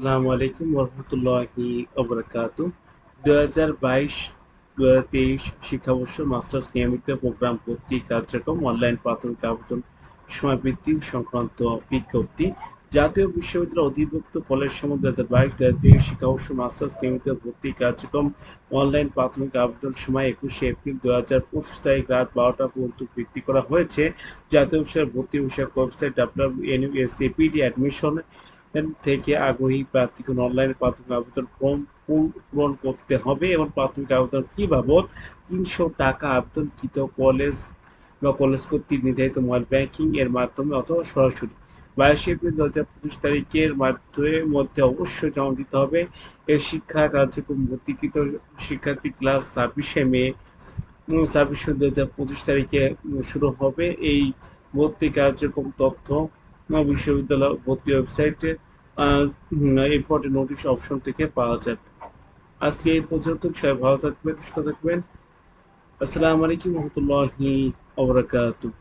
আসসালামু আলাইকুম রহমতুল্লাহি ওবরাকাত। দুই হাজার বাইশ দু হাজার তেইশ শিক্ষাবর্ষ মাস্টার্স নিয়মিত প্রোগ্রাম, ভর্তি কার্যক্রম, অনলাইন প্রাথমিক আবেদন সময় বৃদ্ধি সংক্রান্ত বিজ্ঞপ্তি। জাতীয় বিশ্ববিদ্যালয় অধিভুক্ত কলেজ সমূহ দু হাজার বাইশ দু হাজার তেইশ শিক্ষাবর্ষ মাস্টার্স নিয়মিত ভর্তি কার্যক্রম, অনলাইন প্রাথমিক আবেদন সময় একুশে এপ্রিল দু হাজার পঁচিশ তারিখ রাত বারোটা পর্যন্ত বৃদ্ধি করা হয়েছে। জাতীয় বিষয়ের ভর্তি বিষয়ক website W N U S APD admission থেকে আগ্রহী প্রার্থীকে অনলাইনে প্রাথমিক আবেদন ফর্ম পূর- পূরণ করতে হবে এবং প্রাথমিক আবেদন ফি বাবদ তিনশো টাকা আবেদনকৃত কলেজ বা কলেজ কর্তৃক নির্ধারিত মোবাইল ব্যাংকিং এর মাধ্যমে অথবা সরাসরি। বাইশে এপ্রিল দু হাজার পঁচিশ তারিখের মাধ্যমে মধ্যে অবশ্যই জমা দিতে হবে। এই শিক্ষা কার্যক্রম ভর্তিকৃত শিক্ষার্থী ক্লাস ছাব্বিশে মে ছাব্বিশে দু হাজার পঁচিশ তারিখে শুরু হবে। এই ভর্তি কার্যক্রম তথ্য বিশ্ববিদ্যালয় ভর্তি ওয়েবসাইটে ইম্পর্টেন্ট নোটিশ অপশন থেকে পাওয়া যাবে। আজকে এই পর্যন্ত, সবাই ভালো থাকবেন, সুস্থ থাকবেন। আসসালামু আলাইকুম রহমতুল্লাহি ওবরাকাতুহ